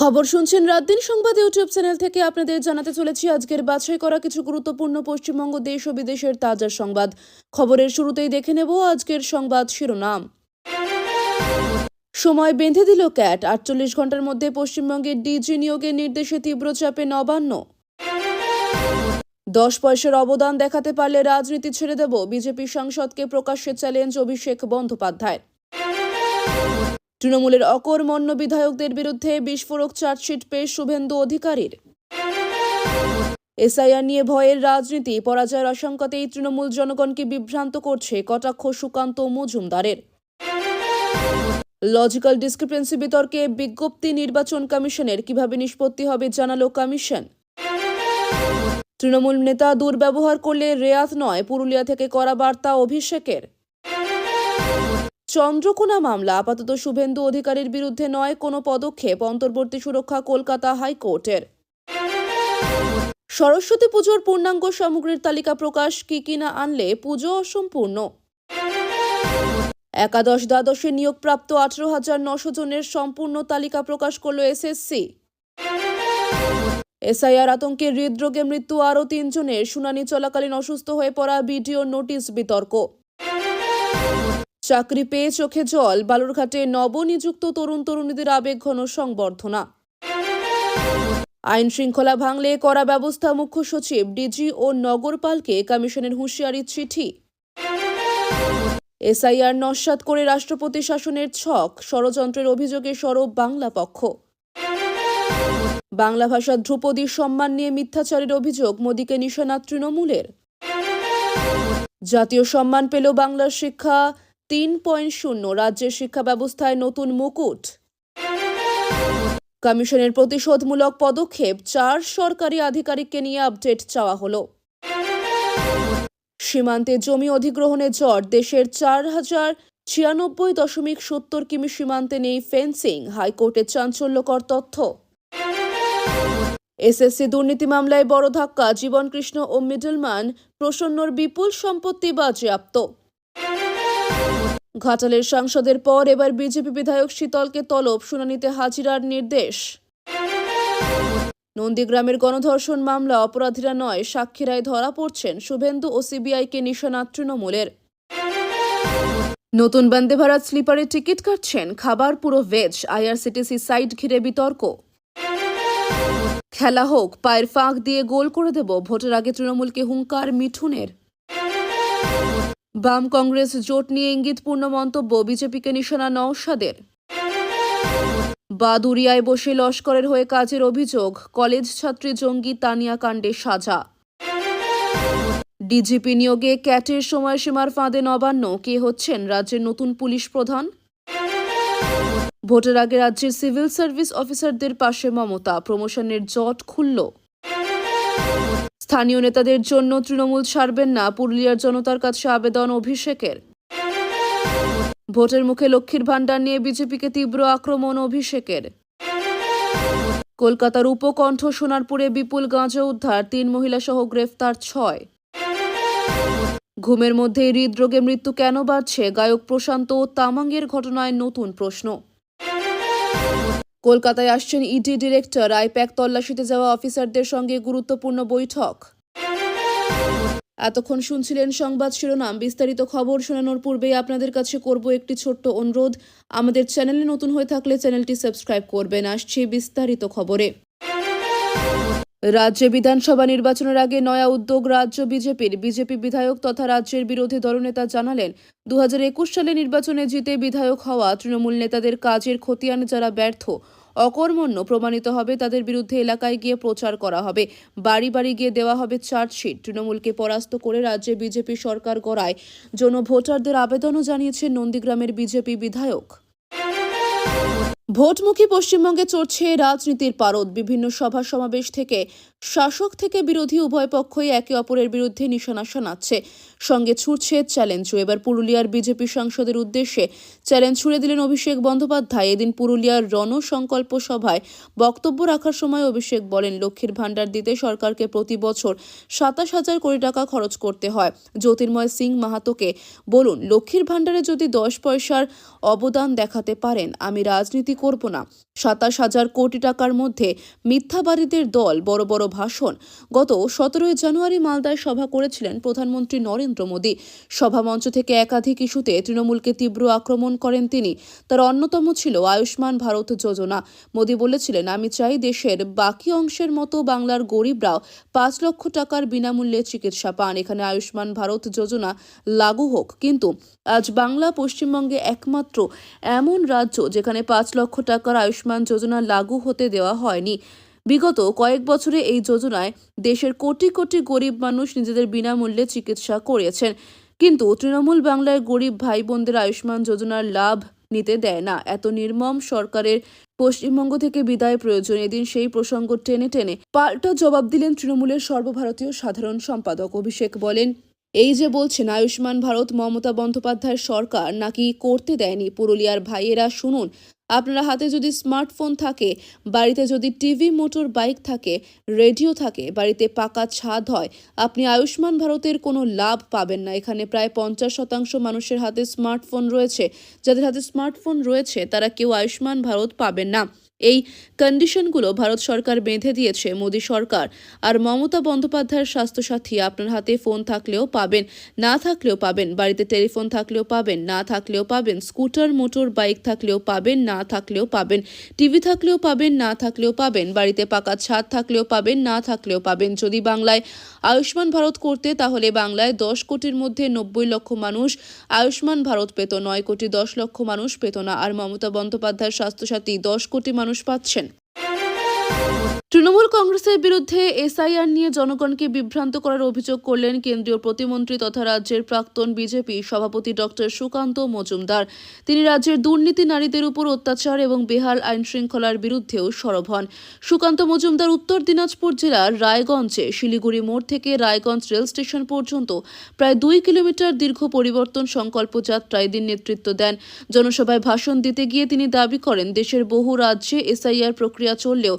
খবর শুনছেন রাত দিন সংবাদ ইউটিউব চ্যানেল থেকে। আপনাদের জানাতে চলেছি, আজকের বাছাই করা কিছু গুরুত্বপূর্ণ পশ্চিমবঙ্গ, দেশ ও বিদেশের তাজা সংবাদ। খবরের শুরুতেই দেখে নেব আজকের সংবাদ শিরোনাম। সময় বেঁধে দিল ক্যাট, আটচল্লিশ ঘণ্টার মধ্যে পশ্চিমবঙ্গের ডিজি নিয়োগের নির্দেশে তীব্র চাপে নবান্ন। দশ পয়সার অবদান দেখাতে পারলে রাজনীতি ছেড়ে দেব। বিজেপি সাংসদকে প্রকাশ্যে চ্যালেঞ্জ অভিষেক বন্দ্যোপাধ্যায় তৃণমূলের অকর্মণ্য বিধায়কদের বিরুদ্ধে বিস্ফোরক চার্জশিট পেশ শুভেন্দু অধিকারীর। এসআইআর নিয়ে ভয়ের রাজনীতি, পরাজয়ের আশঙ্কাতেই তৃণমূল জনগণকে বিভ্রান্ত করছে কটাক্ষ সুকান্ত মজুমদারের। লজিক্যাল ডিসক্রিপেন্সি বিতর্কে বিজ্ঞপ্তি নির্বাচন কমিশনের, কীভাবে নিষ্পত্তি হবে জানালো কমিশন। তৃণমূল নেতা দুর্ব্যবহার করলে রেয়াত নয়, পুরুলিয়া থেকে করা বার্তা অভিষেকের। চন্দ্রকোনা মামলা। আপাতত শুভেন্দু অধিকারীর বিরুদ্ধে নয়, কোনো পদক্ষেপ। অন্তর্বর্তী সুরক্ষা কলকাতা হাইকোর্টের। সরস্বতী পুজোর পূর্ণাঙ্গ সামগ্রীর তালিকা প্রকাশ, কি কিনা আনলে পুজো অসম্পূর্ণ? একাদশ দ্বাদশে নিয়োগপ্রাপ্ত আঠারো হাজার নশো জনের সম্পূর্ণ তালিকা প্রকাশ করল এসএসসি। এসআইআর আতঙ্কে হৃদরোগে মৃত্যু আরও তিনজনের শুনানি চলাকালীন অসুস্থ হয়ে পড়া ভিডিও নোটিশ বিতর্ক। চাকরি পেয়ে চোখে জল, বালুরঘাটে নবনিযুক্ত তরুণ তরুণীদের আবেগ ঘন সংবর্ধনা। আইন শৃঙ্খলা ভাঙলে করা ব্যবস্থা, মুখ্য সচিব, ডিজি ও নগরপালকে কমিশনের হুঁশিয়ারির চিঠি। এসআইআর নস্বাত করে রাষ্ট্রপতি শাসনের ছক, ষড়যন্ত্রের অভিযোগে সরব বাংলা পক্ষ। বাংলা ভাষা ধ্রুপদী সম্মান নিয়ে মিথ্যাচারের অভিযোগ, মোদীকে নিশানা তৃণমূলের। জাতীয় সম্মান পেল বাংলার শিক্ষা তিন পয়েন্ট শূন্য রাজ্যের শিক্ষা ব্যবস্থায় নতুন মুকুট। কমিশনের প্রতিশোধমূলক পদক্ষেপ চার সরকারি আধিকারিককে নিয়ে আপডেট চাওয়া হলো। সীমান্তে জমি অধিগ্রহণের ঝড় দেশের চার হাজার ছিয়ানব্বই দশমিক সত্তর কিমি সীমান্তে নেই ফেন্সিং হাইকোর্টের চাঞ্চল্যকর তথ্য। এসএসসি দুর্নীতি মামলায় বড় ধাক্কা, জীবনকৃষ্ণ ও মিডলম্যান প্রসন্নর বিপুল সম্পত্তি বাজেয়াপ্ত। ঘাটালের সাংসদের পর এবার বিজেপি বিধায়ক শীতলকে তলব শুনানিতে হাজিরার নির্দেশ। নন্দীগ্রামের গণধর্ষণ মামলা অপরাধীরা নয়, সাক্ষীরায় ধরা পড়ছেন শুভেন্দু ও সিবিআইকে নিশানা তৃণমূলের। নতুন বন্দে ভারত স্লিপারে টিকিট কাটছেন খাবার, পুরো ভেজ, আইআরসিটিসি সাইট ঘিরে বিতর্ক। খেলা হোক, পায়ের ফাঁক দিয়ে গোল করে দেব, ভোটের আগে তৃণমূলকে হুঙ্কার মিঠুনের। বাম কংগ্রেস জোট নিয়ে ইঙ্গিতপূর্ণ মন্তব্য বিজেপিকে নিশানা নওশাদের। বাদুরিয়ায় বসে লস্করের হয়ে কাজের অভিযোগ, কলেজ ছাত্রী জঙ্গি তানিয়া কাণ্ডে সাজা। ডিজিপি নিয়োগে ক্যাটের সময়সীমার ফাঁদে নবান্ন, কে হচ্ছেন রাজ্যের নতুন পুলিশ প্রধান? ভোটের আগে রাজ্যের সিভিল সার্ভিস অফিসারদের পাশে মমতা, প্রমোশনের জট খুলল। স্থানীয় নেতাদের জন্য তৃণমূল ছাড়বেন না পুরুলিয়ার জনতার কাছে আবেদন অভিষেকের। ভোটের মুখে লক্ষ্মীর ভাণ্ডার নিয়ে বিজেপিকে তীব্র আক্রমণ অভিষেকের। কলকাতার উপকণ্ঠ সোনারপুরে বিপুল গাঁজা উদ্ধার, তিন মহিলা সহ গ্রেফতার ছয়। ঘুমের মধ্যে হৃদরোগে মৃত্যু কেন বাড়ছে? গায়ক প্রশান্ত ও তামাংয়ের ঘটনায় নতুন প্রশ্ন। কলকাতায় আসছেন ইডি ডিরেক্টর আইপ্যাক তল্লাশিতে যাওয়া অফিসারদের সঙ্গে গুরুত্বপূর্ণ বৈঠক। এতক্ষণ শুনছিলেন সংবাদ শিরোনাম। বিস্তারিত খবর শোনানোর পূর্বেই আপনাদের কাছে করব একটি ছোট্ট অনুরোধ। আমাদের চ্যানেলে নতুন হয়ে থাকলে চ্যানেলটি সাবস্ক্রাইব করবেন। আসছি বিস্তারিত খবরে। রাজ্যে বিধানসভা নির্বাচনের আগে নয়া উদ্যোগ রাজ্য বিজেপির। বিজেপি বিধায়ক তথা রাজ্যের বিরোধী দলনেতা জানালেন দু হাজার একুশ সালে নির্বাচনে জিতে বিধায়ক হওয়া তৃণমূল নেতাদের কাজের খতিয়ান যারা ব্যর্থ, অকর্মণ্য প্রমাণিত হবে তাদের বিরুদ্ধে এলাকায় গিয়ে প্রচার করা হবে। বাড়ি বাড়ি গিয়ে দেওয়া হবে চার্জশিট। তৃণমূলকে পরাস্ত করে রাজ্যে বিজেপি সরকার গড়ায়। জন্য ভোটারদের আবেদনও জানিয়েছেন নন্দীগ্রামের বিজেপি বিধায়ক। ভোটমুখী পশ্চিমবঙ্গে চড়ছে রাজনীতির পারদ। বিভিন্ন সভা সমাবেশ থেকে শাসক থেকে বিরোধী উভয় পক্ষই একে অপরের বিরুদ্ধে নিশানা শানাচ্ছে। সঙ্গে ছুটছে চ্যালেঞ্জও এবার পুরুলিয়ার বিজেপি সাংসদের উদ্দেশ্যে চ্যালেঞ্জ ছুড়ে দিলেন অভিষেক বন্দ্যোপাধ্যায়। এদিন পুরুলিয়ার রণসংকল্প সভায় বক্তব্য রাখার সময় অভিষেক বলেন, লক্ষ্মীর ভাণ্ডার দিতে সরকারকে প্রতি বছর সাতাশ হাজার কোটি টাকা খরচ করতে হয়। জ্যোতির্ময় সিং মাহাতোকে বলুন, লক্ষ্মীর ভাণ্ডারে যদি দশ পয়সার অবদান দেখাতে পারেন, আমি রাজনীতি করব না। সাতাশ হাজার কোটি টাকার মধ্যে মিথ্যাবাদীদের দল বড় বড় ভাষণ। গত সতেরোই জানুয়ারি মালদায় সভা করেছিলেন প্রধানমন্ত্রী নরেন্দ্র মোদী। সভামঞ্চ থেকে একাধিক ইস্যুতে তৃণমূলকে তীব্র আক্রমণ করেন তিনি। তার অন্যতম ছিল আয়ুষ্মান ভারত যোজনা। মোদী বলেছিলেন, আমি চাই দেশের বাকি অংশের মতো বাংলার গরিবরাও পাঁচ লক্ষ টাকার বিনামূল্যে চিকিৎসা পান। এখানে আয়ুষ্মান ভারত যোজনা লাগু হোক। কিন্তু আজ বাংলা পশ্চিমবঙ্গে একমাত্র এমন রাজ্য যেখানে পাঁচ লক্ষ টাকার আয়ুষ্মান যোজনা লাগু হতে দেওয়া হয়নি। বিগত কয়েক বছরে এই যোজনায় দেশের কোটি কোটি গরিব মানুষ নিজেদের বিনামূল্যে চিকিৎসা করিয়েছেন কিন্তু তৃণমূল বাংলায় গরিব ভাই বোনদের আয়ুষ্মান যোজনার লাভ নিতে দেয় না। এত নির্মম সরকারের পশ্চিমবঙ্গ থেকে বিদায় প্রয়োজন এদিন সেই প্রসঙ্গ টেনে টেনে পাল্টা জবাব দিলেন তৃণমূলের সর্বভারতীয় সাধারণ সম্পাদক অভিষেক বলেন, এই যে বলছেন আয়ুষ্মান ভারত মমতা বন্দ্যোপাধ্যায়ের সরকার নাকি করতে দেয়নি। পুরুলিয়ার ভাইয়েরা শুনুন আপনার হাতে যদি স্মার্টফোন থাকে, বাড়িতে যদি টিভি, মোটর, বাইক থাকে, রেডিও থাকে, বাড়িতে পাকা ছাদ হয়, আপনি আয়ুষ্মান ভারতের কোনো লাভ পাবেন না। এখানে প্রায় পঞ্চাশ শতাংশ মানুষের হাতে স্মার্টফোন রয়েছে। যাদের হাতে স্মার্টফোন রয়েছে, তারা কেউ আয়ুষ্মান ভারত পাবেন না। এই কন্ডিশনগুলো ভারত সরকার বেঁধে দিয়েছে, মোদী সরকার। আর মমতা বন্দ্যোপাধ্যায়ের স্বাস্থ্যসাথী আপনার হাতে ফোন থাকলেও পাবেন, না থাকলেও পাবেন, বাড়িতে টেলিফোন থাকলেও পাবেন, না থাকলেও পাবেন স্কুটার মোটর বাইক থাকলেও পাবেন, না থাকলেও পাবেন টিভি থাকলেও পাবেন, না থাকলেও পাবেন, বাড়িতে পাকা ছাদ থাকলেও পাবেন, না থাকলেও পাবেন। যদি বাংলায় আয়ুষ্মান ভারত করতে, তাহলে বাংলায় দশ কোটির মধ্যে নব্বই লক্ষ মানুষ আয়ুষ্মান ভারত পেত, নয় কোটি দশ লক্ষ মানুষ পেত না। আর মমতা বন্দ্যোপাধ্যায়ের স্বাস্থ্যসাথী দশ কোটি মানুষ পাচ্ছেন। তৃণমূল কংগ্রেসের বিরুদ্ধে এসআইআর নিয়ে জনগণকে বিভ্রান্ত করার অভিযোগ করলেন কেন্দ্রীয় প্রতিমন্ত্রী তথা রাজ্যের প্রাক্তন বিজেপি সভাপতি ডক্টর সুকান্ত মজুমদার। তিনি রাজ্যের দুর্নীতি নারীদের উপর অত্যাচার এবং বেহাল আইন শৃঙ্খলার বিরুদ্ধেও সরব হন। সুকান্ত মজুমদার উত্তর দিনাজপুর জেলার রায়গঞ্জে শিলিগুড়ি মোড় থেকে রায়গঞ্জ রেল স্টেশন পর্যন্ত প্রায় দুই কিলোমিটার দীর্ঘ পরিবর্তন সংকল্প যাত্রায় দিন নেতৃত্ব দেন। জনসভায় ভাষণ দিতে গিয়ে তিনি দাবি করেন, দেশের বহু রাজ্যে এসআইআর প্রক্রিয়া চললেও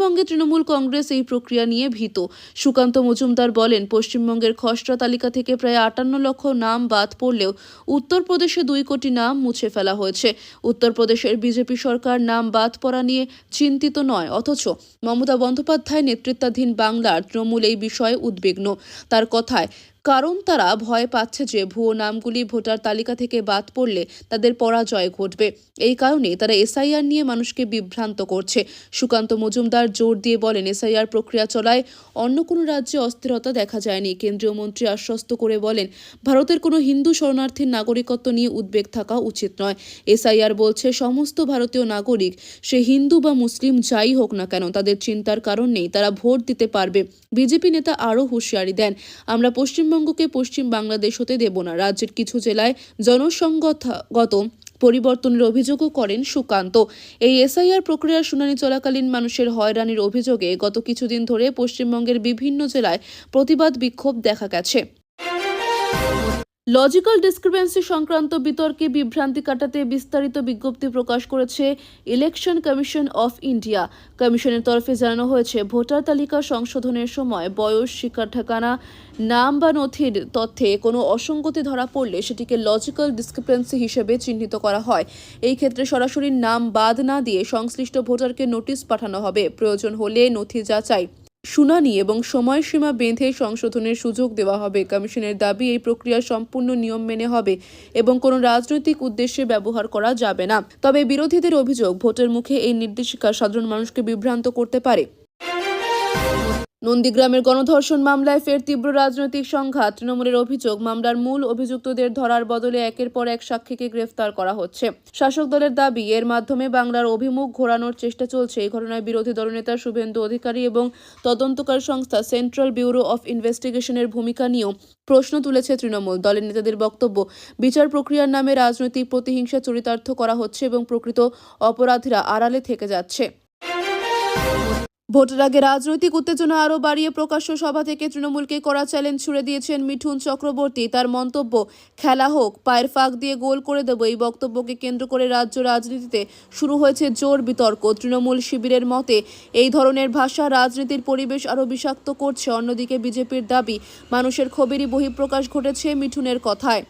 পশ্চিমবঙ্গে তৃণমূল কংগ্রেস এই প্রক্রিয়া নিয়ে ভীত। সুকান্ত মজুমদার বলেন, পশ্চিমবঙ্গের খসড়া তালিকা থেকে প্রায় আটান্ন লক্ষ নাম বাদ পড়লেও উত্তরপ্রদেশে দুই কোটি নাম মুছে ফেলা হয়েছে। উত্তরপ্রদেশের বিজেপি সরকার নাম বাদ পড়া নিয়ে চিন্তিত নয়, অথচ মমতা বন্দ্যোপাধ্যায় নেতৃত্বাধীন বাংলার তৃণমূল এই বিষয়ে উদ্বিগ্ন। তার কথায় কারণ তারা ভয় পাচ্ছে যে ভুয়ো নামগুলি ভোটার তালিকা থেকে বাদ পড়লে তাদের পরাজয় ঘটবে। এই কারণে তারা এসআইআর নিয়ে মানুষকে বিভ্রান্ত করছে। সুকান্ত মজুমদার জোর দিয়ে বলেন, এসআইআর প্রক্রিয়া চলায় অন্য কোনো রাজ্যে অস্থিরতা দেখা যায়নি। কেন্দ্রীয় মন্ত্রী আশ্বস্ত করে বলেন, ভারতের কোনো হিন্দু শরণার্থীর নাগরিকত্ব নিয়ে উদ্বেগ থাকা উচিত নয়। এসআইআর বলছে, সমস্ত ভারতীয় নাগরিক, সে হিন্দু বা মুসলিম যাই হোক না কেন, তাদের চিন্তার কারণ নেই, তারা ভোট দিতে পারবে। বিজেপি নেতা আরও হুঁশিয়ারি দেন, আমরা পশ্চিমবঙ্গকে পশ্চিম বাংলাদেশ হতে দেব না। রাজ্যের কিছু জেলায় জনসংগত পরিবর্তনের অভিযোগও করেন সুকান্ত। এই এসআইআর প্রক্রিয়ার শুনানি চলাকালীন মানুষের হয়রানির অভিযোগে গত কিছুদিন ধরে পশ্চিমবঙ্গের বিভিন্ন জেলায় প্রতিবাদ বিক্ষোভ দেখা গেছে। লজিক্যাল ডিসক্রিপেন্সি সংক্রান্ত বিতর্কে বিভ্রান্তি কাটাতে বিস্তারিত বিজ্ঞপ্তি প্রকাশ করেছে ইলেকশন কমিশন অফ ইন্ডিয়া কমিশনের তরফে জানানো হয়েছে, ভোটার তালিকা সংশোধনের সময় বয়স, শিক্ষার ঠিকানা, নাম বা নথির তথ্যে কোনো অসঙ্গতি ধরা পড়লে সেটিকে লজিক্যাল ডিসক্রিপেন্সি হিসেবে চিহ্নিত করা হয়। এই ক্ষেত্রে সরাসরি নাম বাদ না দিয়ে সংশ্লিষ্ট ভোটারকে নোটিশ পাঠানো হবে। প্রয়োজন হলে নথি যাচাই শুনানি এবং সময়সীমা বেঁধে সংশোধনের সুযোগ দেওয়া হবে। কমিশনের দাবি, এই প্রক্রিয়া সম্পূর্ণ নিয়ম মেনে হবে এবং কোনো রাজনৈতিক উদ্দেশ্যে ব্যবহার করা যাবে না। তবে বিরোধীদের অভিযোগ, ভোটের মুখে এই নির্দেশিকা সাধারণ মানুষকে বিভ্রান্ত করতে পারে। নন্দীগ্রামের গণধর্ষণ মামলায় ফের তীব্র রাজনৈতিক সংঘাত। তৃণমূলের অভিযোগ, মামলার মূল অভিযুক্তদের ধরার বদলে একের পর এক সাক্ষীকে গ্রেফতার করা হচ্ছে। শাসক দলের দাবি, এর মাধ্যমে বাংলার অভিমুখ ঘোরানোর চেষ্টা চলছে। এই ঘটনায় বিরোধী দলনেতা শুভেন্দু অধিকারী এবং তদন্তকারী সংস্থা সেন্ট্রাল ব্যুরো অফ ইনভেস্টিগেশনের ভূমিকা নিয়েও প্রশ্ন তুলেছে তৃণমূল। দলের নেতাদের বক্তব্য, বিচার প্রক্রিয়ার নামে রাজনৈতিক প্রতিহিংসা চরিতার্থ করা হচ্ছে এবং প্রকৃত অপরাধীরা আড়ালে থেকে যাচ্ছে। ভোটের আগে রাজনৈতিক উত্তেজনা আরও বাড়িয়ে প্রকাশ্য সভা থেকে তৃণমূলকে করা চ্যালেঞ্জ ছুড়ে দিয়েছেন মিঠুন চক্রবর্তী। তার মন্তব্য, খেলা হোক, পায়ের ফাঁক দিয়ে গোল করে দেব এই বক্তব্যকে কেন্দ্র করে রাজ্য রাজনীতিতে শুরু হয়েছে জোর বিতর্ক। তৃণমূল শিবিরের মতে, এই ধরনের ভাষা রাজনীতির পরিবেশ আরও বিষাক্ত করছে। অন্যদিকে বিজেপির দাবি, মানুষের ক্ষোভেরই বহিঃপ্রকাশ ঘটেছে মিঠুনের কথায়।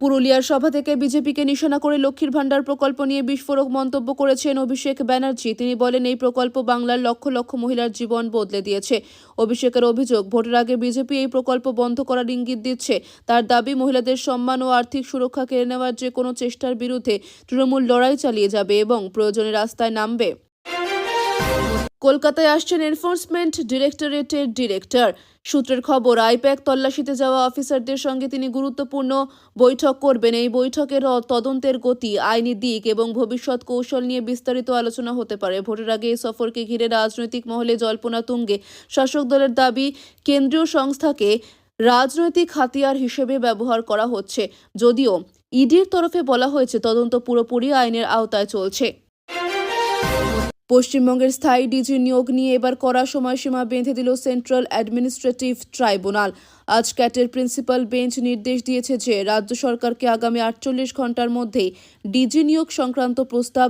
পুরুলিয়ার সভা থেকে বিজেপিকে নিশানা করে লক্ষ্মীর ভাণ্ডার প্রকল্প নিয়ে বিস্ফোরক মন্তব্য করেছেন অভিষেক ব্যানার্জি। তিনি বলেন, এই প্রকল্প বাংলার লক্ষ লক্ষ মহিলার জীবন বদলে দিয়েছে। অভিষেকের অভিযোগ, ভোটের আগে বিজেপি এই প্রকল্প বন্ধ করার ইঙ্গিত দিচ্ছে। তার দাবি, মহিলাদের সম্মান ও আর্থিক সুরক্ষা কেড়ে নেওয়ার যে কোনো চেষ্টার বিরুদ্ধে তৃণমূল লড়াই চালিয়ে যাবে এবং প্রয়োজনে রাস্তায় নামবে। কলকাতায় আসছেন এনফোর্সমেন্ট ডিরেক্টরেটের ডিরেক্টর সূত্রের খবর, আইপ্যাক তল্লাশিতে যাওয়া অফিসারদের সঙ্গে তিনি গুরুত্বপূর্ণ বৈঠক করবেন। এই বৈঠকের তদন্তের গতি, আইনি দিক এবং ভবিষ্যৎ কৌশল নিয়ে বিস্তারিত আলোচনা হতে পারে। ভোটের আগে এই সফরকে ঘিরে রাজনৈতিক মহলে জল্পনা তুঙ্গে। শাসক দলের দাবি, কেন্দ্রীয় সংস্থাকে রাজনৈতিক হাতিয়ার হিসেবে ব্যবহার করা হচ্ছে। যদিও ইডির তরফে বলা হয়েছে, তদন্ত পুরোপুরি আইনের আওতায় চলছে। পশ্চিমবঙ্গের স্থায়ী ডিজি নিয়োগ নিয়ে এবার করা সময়সীমা বেঁধে দিল সেন্ট্রাল অ্যাডমিনিস্ট্রেটিভ ট্রাইব্যুনাল। আজ ক্যাটের প্রিন্সিপাল বেঞ্চ নির্দেশ দিয়েছে যে, রাজ্য সরকারকে আগামী আটচল্লিশ ঘণ্টার মধ্যে ডিজি নিয়োগ সংক্রান্ত প্রস্তাব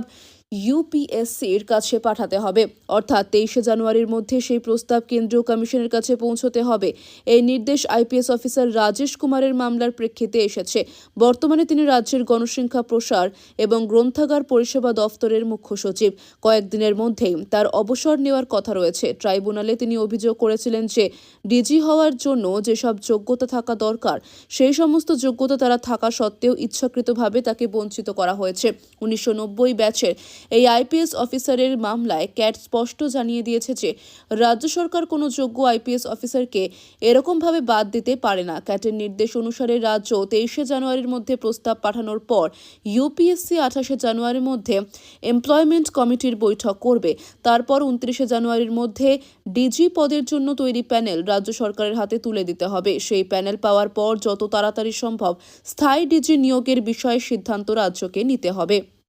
ইউপিএসসির কাছে পাঠাতে হবে। অর্থাৎ তেইশে জানুয়ারির মধ্যে সেই প্রস্তাব কেন্দ্রীয় কমিশনের কাছে পৌঁছতে হবে। এই নির্দেশ আইপিএস অফিসার রাজেশ কুমারের মামলার প্রেক্ষিতে এসেছে। বর্তমানে তিনি রাজ্যের গণসংখ্যা প্রসার এবং গ্রন্থাগার পরিষেবা দফতরের মুখ্য সচিব। কয়েকদিনের মধ্যেই তার অবসর নেওয়ার কথা রয়েছে। ট্রাইব্যুনালে তিনি অভিযোগ করেছিলেন যে, ডিজি হওয়ার জন্য যেসব যোগ্যতা থাকা দরকার, সেই সমস্ত যোগ্যতা তারা থাকা সত্ত্বেও ইচ্ছাকৃতভাবে তাকে বঞ্চিত করা হয়েছে। উনিশশো নব্বই ব্যাচের এই আইপিএস অফিসারের মামলায় ক্যাট স্পষ্ট জানিয়ে দিয়েছে যে, রাজ্য সরকার কোনো যোগ্য আইপিএস অফিসারকে এরকমভাবে বাদ দিতে পারে না। ক্যাটের নির্দেশ অনুসারে রাজ্য তেইশে জানুয়ারির মধ্যে প্রস্তাব পাঠানোর পর ইউপিএসসি আঠাশে জানুয়ারির মধ্যে এমপ্লয়মেন্ট কমিটির বৈঠক করবে। তারপর উনত্রিশে জানুয়ারির মধ্যে ডিজি পদের জন্য তৈরি প্যানেল রাজ্য সরকারের হাতে তুলে দিতে হবে। সেই প্যানেল পাওয়ার পর যত তাড়াতাড়ি সম্ভব স্থায়ী ডিজি নিয়োগের বিষয়ে সিদ্ধান্ত রাজ্যকে নিতে হবে।